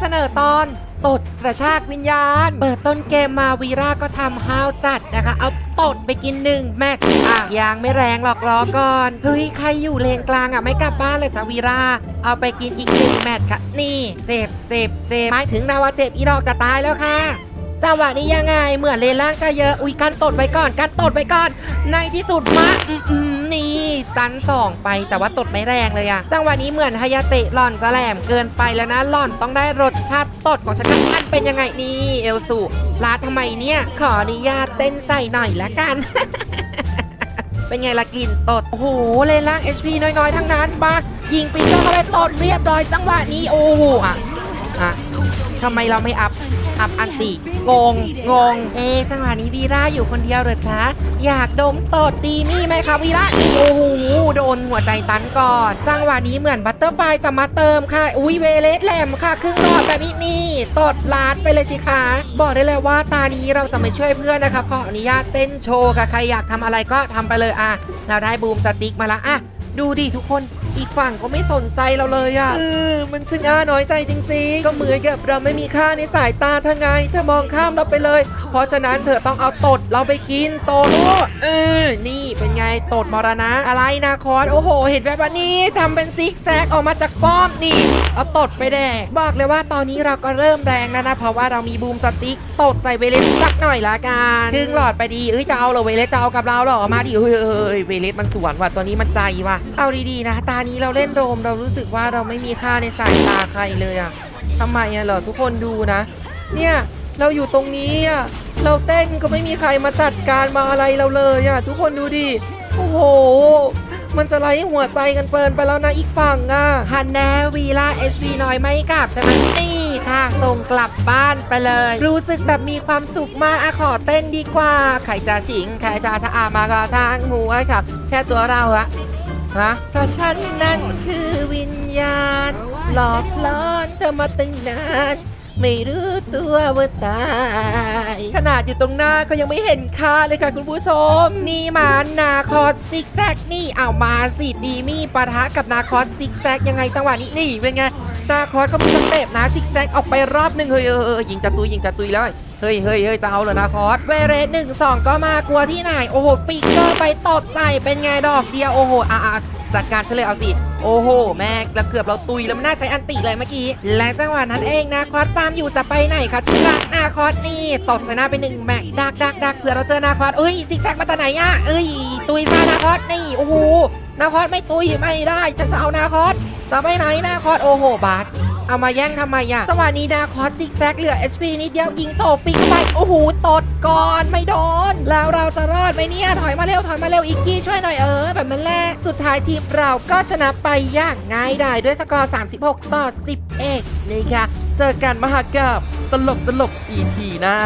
เสนอตอนตดกระชากวิญญาณ เปิดต้นเกมมาวีราก็ทำห้าวจัดนะคะ เอาตดไปกินหนึ่งแมตช์อะยังไม่แรงหรอกรอก่อน เฮ้ย ใครอยู่เลนกลางอะ ไม่กลับบ้านเลยจ้ะวีราเอาไปกินอีกหนึ่งแมตช์ค่ะ นี่เจ็บเจ็บเจ็บหมายถึงนะว่าเจ็บอีดอกจะตายแล้วค่ะจังหวะนี้ยังไงเหมือนเลนล่างจะเยอะอุ้ยกันตดไปก่อนกันตดไปก่อน ในที่สุดมาอืม นี่ตันสองไปแต่ว่าตดไม่แรงเลยอะจังหวะนี้เหมือนฮายาเตะหล่อนจะแหลมเกินไปแล้วนะหล่อนต้องได้รสชาติตดของฉันกันอันเป็นยังไงนี่เอลสูลาทำไมเนี่ย ขออนุญาตเต้นใส่หน่อยละกันเป็นไงละกินตด โอ้โห เลนล่าง HP น้อยๆ ทั้งนั้นบ้ายิงฟิกเกอร์เข้าไปตดเรียบร้อยจังหวะนี้ โอ้โห อะ อะทำไมเราไม่อัพ อัพอันติ งง งง เอ๊ะจังหวะนี้วีร่าอยู่คนเดียวเหรอจ๊ะ อยากดมตดดีมี่ไหมคะวีร่านี่โอ้โหโดนหัวใจตันก่อน จังหวะนี้เหมือนบัตเตอร์ไฟจะมาเติมค่ะ อุ้ยเวเลสแหลมค่ะ ครึ่งหลอดแบบนี้นี่ตดลาดไปเลยสิคะ บอกได้เลยว่าตานี้เราจะไม่ช่วยเพื่อนนะคะขออนุญาตเต้นโชว์ค่ะ ใครอยากทำอะไรก็ทำไปเลยอะ เราได้บูมสติ๊กมาล้วอะ ดูดิทุกคนอีกฝั่งก็ไม่สนใจเราเลยอะ่ะเออมันช่างน่าน้อยใจจริงๆ ก็เหมือนกับเราไม่มีค่าในสายตาเธอไงเธอมองข้ามเราไปเลย เพราะฉะนั้นเธอต้องเอาตดเราไปกินโตโน่เออ นี่เป็นไงตดมรณะ อะไรนะคอนโอ้โห เห็นแบบนี้ทำเป็นซิกแซกออกมาจากป้อมนี่เอาตดไปแดกบอกเลยว่าตอนนี้เราก็เริ่มแรงแล้วนะ เพราะว่าเรามีบูมสติ๊กตดใส่เวเลสสักหน่อยละกันครึ่งหลอดไปดีเอ้ยจะเอาเหรอเวเลสจะเอากับเราเหรอมาดิเฮ้ยเฮ้ยเฮ้ยเวเลสมันสวนว่ะตัวนี้มันใจว่ะเอาดีๆนะตานี้เราเล่นโดมเรารู้สึกว่าเราไม่มีค่าในสายตาใครเลยอะทำไมอะเหรอทุกคนดูนะ เนี่ยเราอยู่ตรงนี้อะเราเต้นก็ไม่มีใครมาจัดการมาอะไรเราเลยอะทุกคนดูดิโอ้โห มันจะไล่หัวใจกันเปินไปแล้วนะอีกฝั่งอะฮันแนวีล่า HP น้อยไม่กลับใช่ไหมนี่ค่ะ ส่งกลับบ้านไปเลย รู้สึกแบบมีความสุขมากอะขอเต้นดีกว่า ใครจะฉิง ใครจะทะอามากระทางหัวครับ แค่ตัวเราอะ ฮะเพราะฉันนั้นคือวิญญาณ หลอกล่อนเธอมาตั้งนาน ไม่รู้ตัวว่าตาย ขนาดอยู่ตรงหน้าก็ยังไม่เห็นค่าเลยค่ะคุณผู้ชม นี่มันนาคอสซิกแซกนี่เอามาสิดีมี่ปะทะกับนาคอสซิกแซกยังไงจังหวะนี้นี่เป็นไงนาคอสเขามีสเต็ปนะซิกแซกออกไปรอบหนึ่งเฮ้ยเออเออยิงจะตุยยิงจะตุยแล้ว เฮ้ยเฮ้ยเฮ้ยจะเอาเหรอนาคอสเวเรสหนึ่งสองก็มากลัวที่ไหน โอ้โหฟิกเกอร์ไปตดใส่เป็นไงดอกเดียว โอ้โหอะอะจัดการเฉลยเอาสิ โอ้โห แม่กระเกือบเราตุยแล้วมันน่าใช้อันติเลยเมื่อกี้ และจังหวะนั้นเองนาคอสฟาร์มอยู่จะไปไหนคะที่รักนาคอสนี่ตดใส่หน้าไปหนึ่งแม็กดักดักดักเผื่อเราเจอนาคอสเอ้ยซิกแซกมาตาไหนอะเอ้ยตุยซานาคอสนี่โอ้โหนาคอสไม่ตุยไม่ได้จะจะเอานาคอสจะไปไหนนาคอสโอ้โหบาส เอามาแย่งทำไมอะสวัสดีนาคอสซิกแซกเหลือ HP นิดเดียวยิงโซฟิกไป โอ้โห ตดก่อนไม่โดน แล้วเราจะรอดไหมเนี่ย ถอยมาเร็ว ถอยมาเร็ว อีกกี้ช่วยหน่อยเออ แบบนั้นแหละ สุดท้ายทีมเราก็ชนะไปอย่างง่ายดายด้วยสกอร์ 36 ต่อ 11นี่ค่ะ เจอกันมหากราบตลกตลก EP หน้า